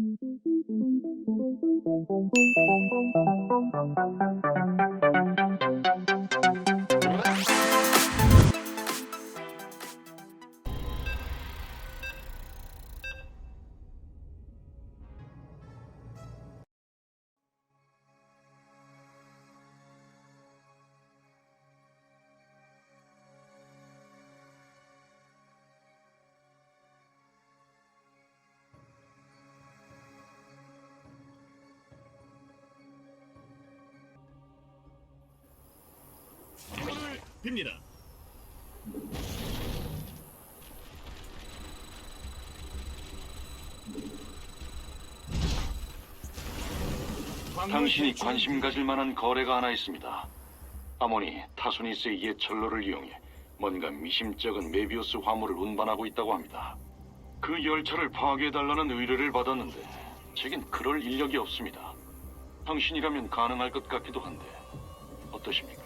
힘을 빕니다. 당신이 관심 가질 만한 거래가 하나 있습니다. 아모니 타소니스의 옛 철로를 이용해 뭔가 미심쩍은 메비우스 화물을 운반하고 있다고 합니다. 그 열차를 파괴해달라는 의뢰를 받았는데 제겐 그럴 인력이 없습니다. 당신이라면 가능할 것 같기도 한데 어떠십니까?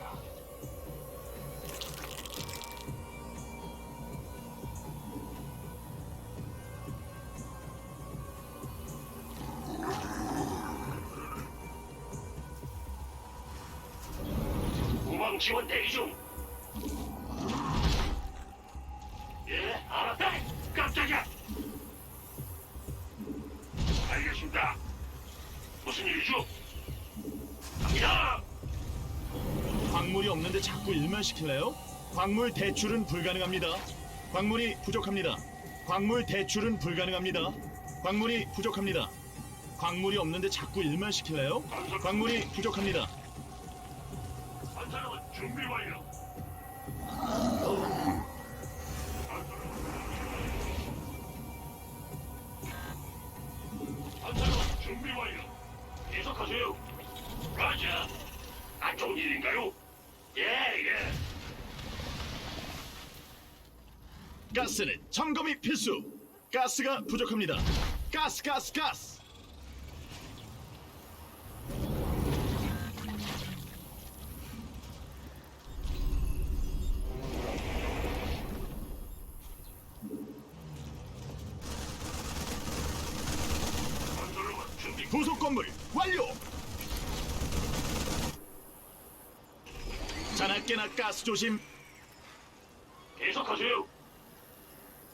우방 지원 대기 중. 예, 알았다. 깜짝이야. 알겠습니다. 무슨 일이죠? 갑니다. 광물이 없는데 자꾸 일만 시킬래요? 광물 대출은 불가능합니다. 광물이 부족합니다. 광물 대출은 불가능합니다. 광물이 부족합니다. 광물이 없는데 자꾸 일만 시킬래요? 광물이 부족합니다. 예, 예. 가스는 점검이 필수. 가스가 부족합니다. 가스, 가스, 가스. 자나깨나 가스 조심. 계속하세요.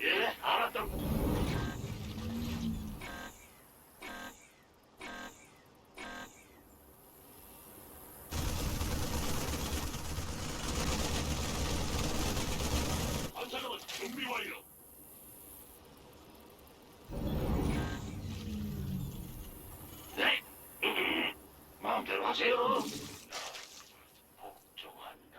예, 알았다. 건설로만 준비 완료. 네. 마음대로 하세요. 복종한다.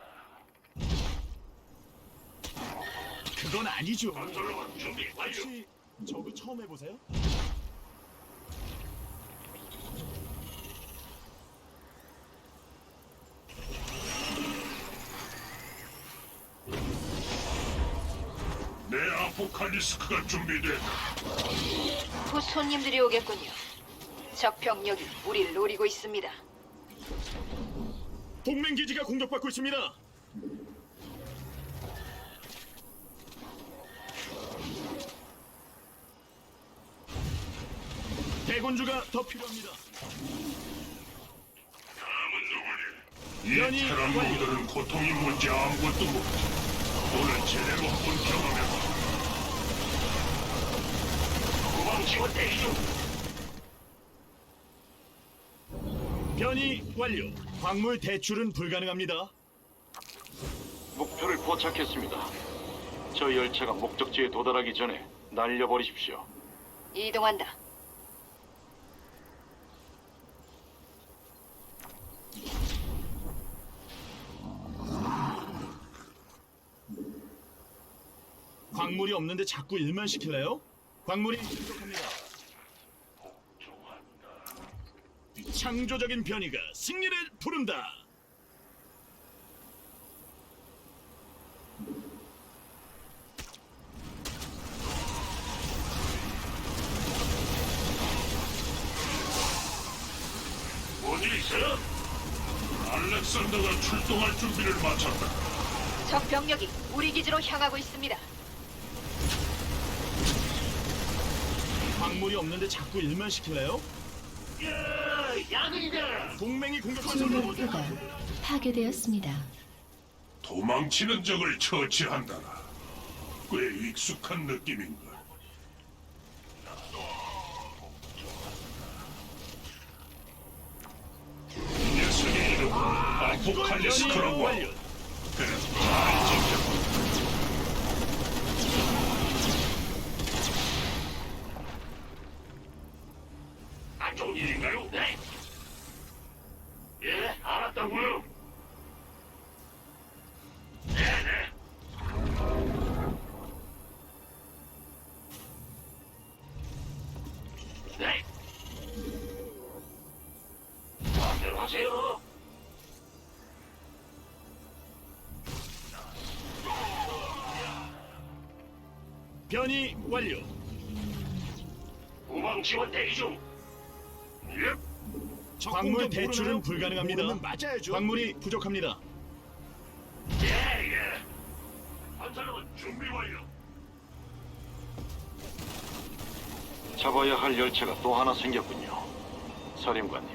그건 아니죠. 건설로만 준비 완료. 혹시 저그 처음 해보세요? 내 아포칼리스크가 준비됐다. 곧 손님들이 오겠군요. 적 병력이 우리를 노리고 있습니다. 동맹 기지가 공격받고 있습니다. 대군주가 더 필요합니다. 다음은 누구니? 연이 이 테란 완료. 놈들은 고통이 뭔지 아무것도 모르지. 오늘 제대로 한번 경험해봐. 후방 지원 대기 중. 변이 완료. 광물 대출은 불가능합니다. 목표를 포착했습니다. 저 열차가 목적지에 도달하기 전에 날려버리십시오. 이동한다. 광물이 없는데 자꾸 일만 시킬래요? 광물이 부족합니다. 창조적인 변이가 승리를 부른다. 있어요? 알렉산더가 출동할 준비를 마쳤다. 적 병력이 우리 기지로 향하고 있습니다. 광물이 없는데 자꾸 일만 시킬래요? 야근이다. 동맹이 주 공격받는 목표가 파괴되었습니다. 도망치는 적을 처치한다. 꽤 익숙한 느낌인가. 이 녀석의 이름은 아포칼리스크라고 하고 그는 잘 변이 완료. 우방 지원 대기 중. 예. 광물 대출은 불가능합니다. 광물이 부족합니다. 예, 예. 건설로만 준비 완료. 잡아야 할 열차가 또 하나 생겼군요. 사령관님,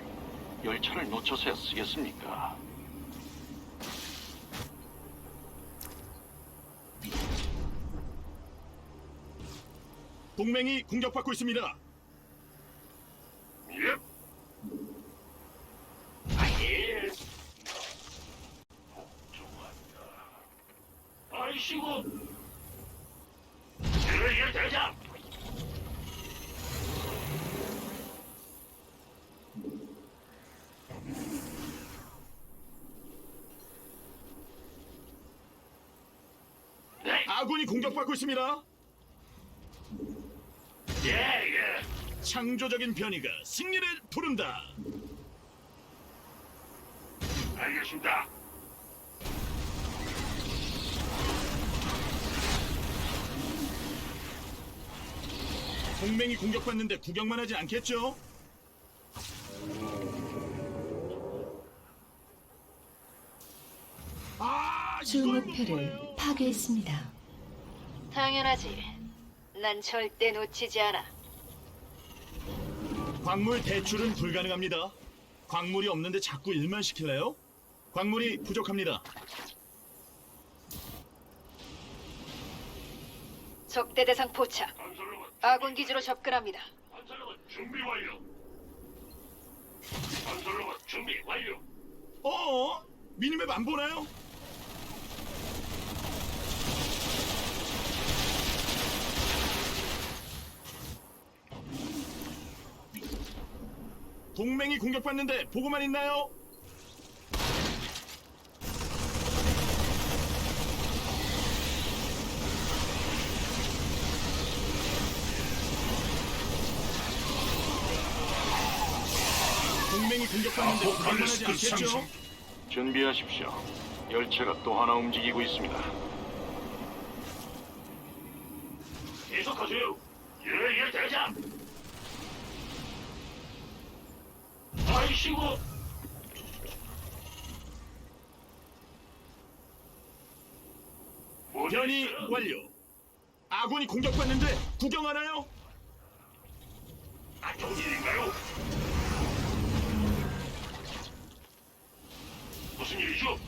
열차를 놓쳐서야 쓰겠습니까? 동맹이 공격받고 있습니다. 아군이 공격받고 있습니다. 예, 예. 창조적인 변이가 승리를 부른다. 알겠습니다. 동맹이 공격받는데 구경만 하지 않겠죠? 아, 주 이걸 못 목표를. 파괴했습니다. 당연하지. 난 절대 놓치지 않아. 광물 대출은 불가능합니다. 광물이 없는데 자꾸 일만 시킬래요? 광물이 부족합니다. 적대 대상 포착. 건설로만 아군 기지로 접근합니다. 건설로만 준비 완료. 준비 완료. 어? 미니맵 안 보나요? 동맹이 공격받는데 보고만 있나요? 동맹이 공격받는데 구경만 하지 아포칼리스크 않겠죠? 상승. 준비하십시오. 열차가 또 하나 움직이고 있습니다. 계속하세요. 예, 예, 대장. 아이씨고. 변이 완료. 아군이 공격받는데 구경하나요? 안 좋은 일인가요? 무슨 일이죠?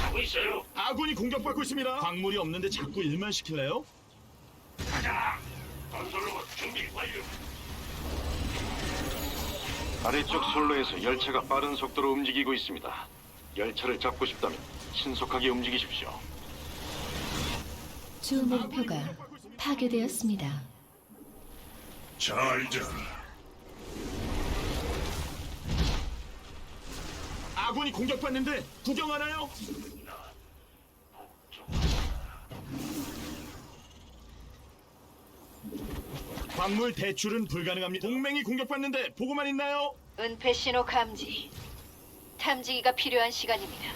하고 있어요. 아군이 공격받고 있습니다. 광물이 없는데 자꾸 일만 시킬래요? 가자. 건설로만 준비 완료. 아래쪽 선로에서 열차가 빠른 속도로 움직이고 있습니다. 열차를 잡고 싶다면 신속하게 움직이십시오. 주 목표가 파괴되었습니다. 잘 자라. 아군이 공격받는데 구경하나요? 광물 대출은 불가능합니다. 동맹이 공격받는데 보고만 있나요? 은폐 신호 감지. 탐지기가 필요한 시간입니다.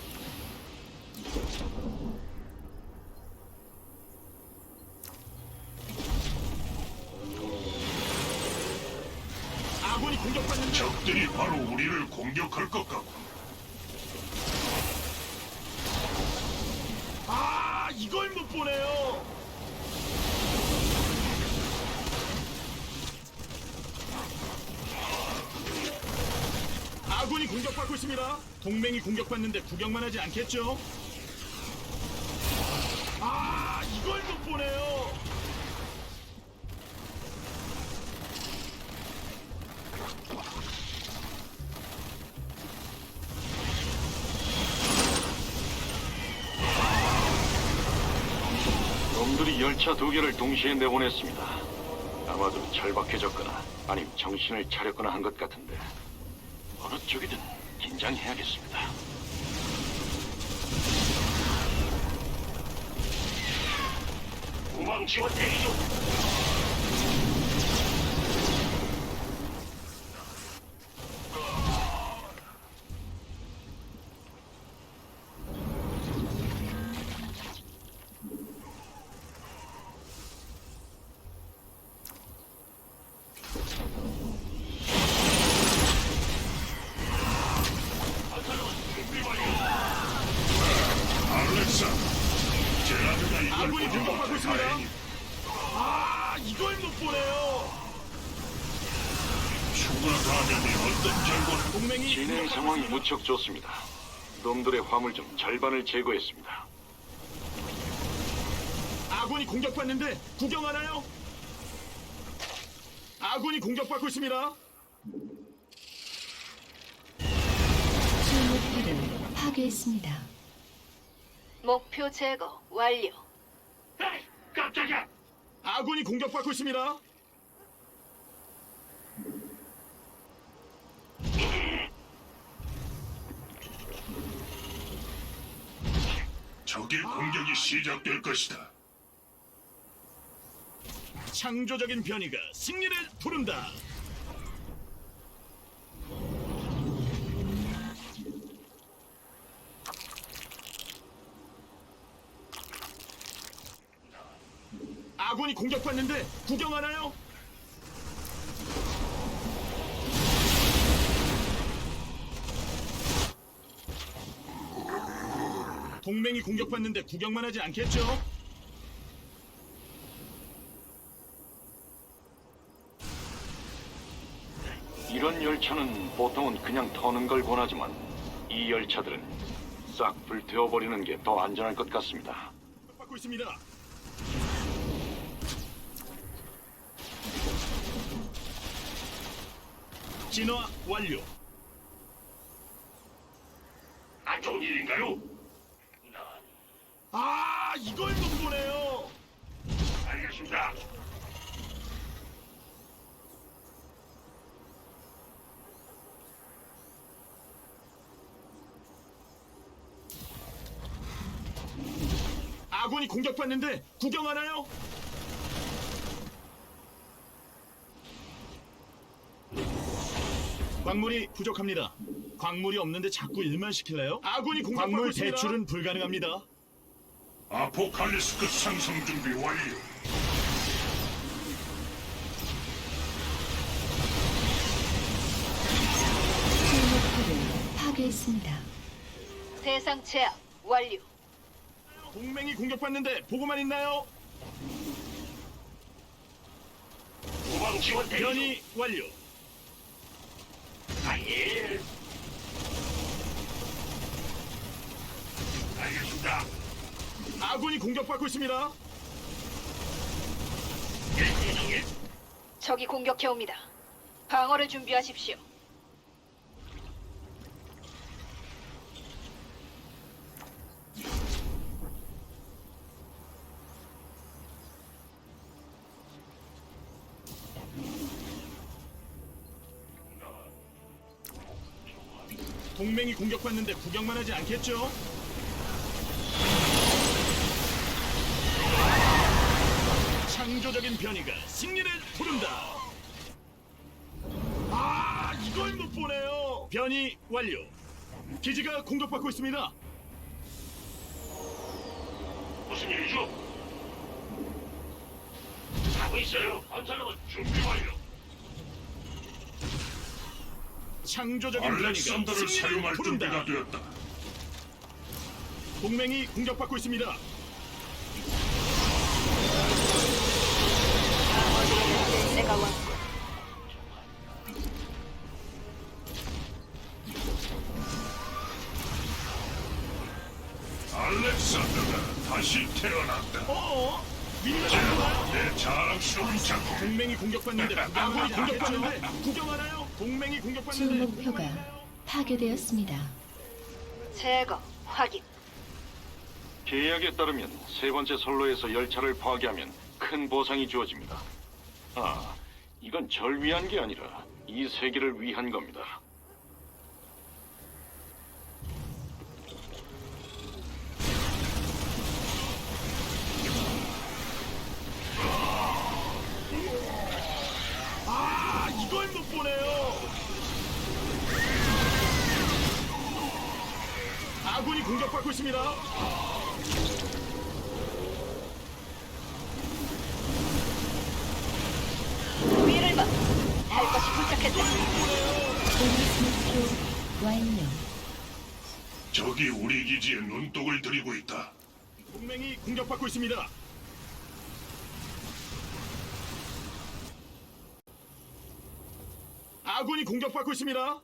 아군이 공격받는데 적들이 바로 우리를 공격할 것 같고. 아 이걸 못 보네요. 아군이 공격받고 있습니다. 동맹이 공격받는데 구경만 하지 않겠죠? 아, 이걸 못 보네요. 놈들이 열차 두 개를 동시에 내보냈습니다. 아마도 절박해졌거나 아니면 정신을 차렸거나 한 것 같은데 어느 쪽이든 긴장해야겠습니다. 우방 지원 대기 중. 상황이. 무척 좋습니다. 놈들의 화물 중 절반을 제거했습니다. 아군이 공격받는데 구경하나요? 아군이 공격받고 있습니다. 주 목표를 파괴했습니다. 목표 제거 완료. 에이, 깜짝이야! 아군이 공격받고 있습니다. 적의 공격이 시작될 것이다. 창조적인 변이가 승리를 부른다. 아군이 공격받는데 구경하나요? 동맹이 공격받는데 구경만 하지 않겠죠? 이런 열차는 보통은 그냥 터는 걸 권하지만 이 열차들은 싹 불태워버리는 게 더 안전할 것 같습니다. 받고 있습니다. 진화 완료. 안 좋은 일인가요? 아, 이걸 못 보네요. 알겠습니다. 아군이 공격받는데 구경하나요? 광물이 부족합니다. 광물이 없는데 자꾸 일만 시킬래요? 아군이 공격받고 광물 있습니다. 대출은 불가능합니다. 아포칼리스크 상승 준비 완료. 주 목표를 파괴했습니다. 대상 제압 완료. 동맹이 공격받는데 보고만 있나요? 우방 지원 대기 중. 변이 완료. 아예. 알겠습니다. 아군이 공격받고 있습니다. 적이 공격해 옵니다. 방어를 준비하십시오. 동맹이 공격받는데 구경만 하지 않겠죠? 창조적인 변이가 승리를 부른다. 아, 이걸 못 보네요. 변이 완료. 기지가 공격받고 있습니다. 무슨 일이죠? 하고 있어요. 건설로만 준비 완료. 창조적인 변이가 알렉산더를 승리를 사용할 부른다. 준비가 되었다. 동맹이 공격받고 있습니다. 내가 왔고. 알렉산더가 다시 태어났다. 어? 제가 내 자랑스러운 작품. 동맹이 공격받는데 아, 아군이 아, 공격받는데 아, 구경하나요? 동맹이 주 공격받는데 목표가 파괴되었습니다. 제거 확인. 계약에 따르면 세 번째 선로에서 열차를 파괴하면 큰 보상이 주어집니다. 아, 이건 절 위한 게 아니라 이 세계를 위한 겁니다. 아 이걸 못 보네요. 아군이 공격받고 있습니다. 위를 봐. 할 것이 도착했다. 완료. 적이 우리 기지에 눈독을 들이고 있다. 동맹이 공격받고 있습니다. 아군이 공격받고 있습니다.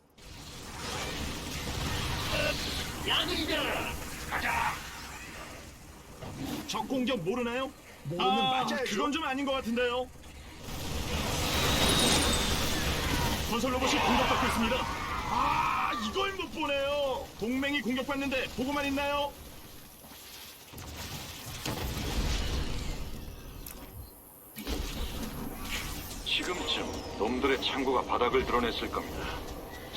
적 공격 모르나요? 모르면 맞아요. 그건 좀 아닌 것 같은데요. 건설 로봇이 공격받고 있습니다. 아, 이걸 못 보네요. 동맹이 공격받는데 보고만 있나요? 지금쯤 놈들의 창고가 바닥을 드러냈을 겁니다.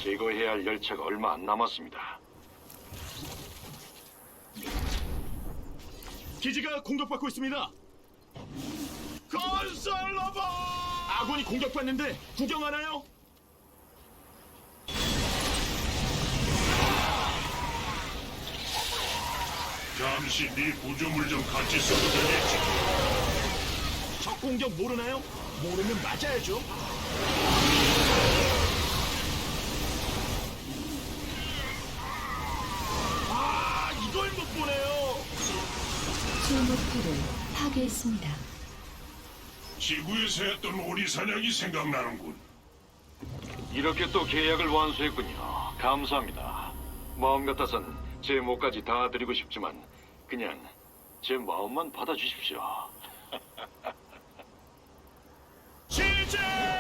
제거해야 할 열차가 얼마 안 남았습니다. 기지가 공격받고 있습니다. 건설 로봇! 아군이 공격받는데 구경하나요? 잠시 네 구조물 좀 같이 써도 되겠지. 적 공격 모르나요? 모르면 맞아야죠. 아, 이걸 못 보네요. 주 목표를 파괴했습니다. 지구에서 했던 오리 사냥이 생각나는군. 이렇게 또 계약을 완수했군요. 감사합니다. 마음 같아선 제 목까지 다 드리고 싶지만 그냥 제 마음만 받아주십시오. 시작!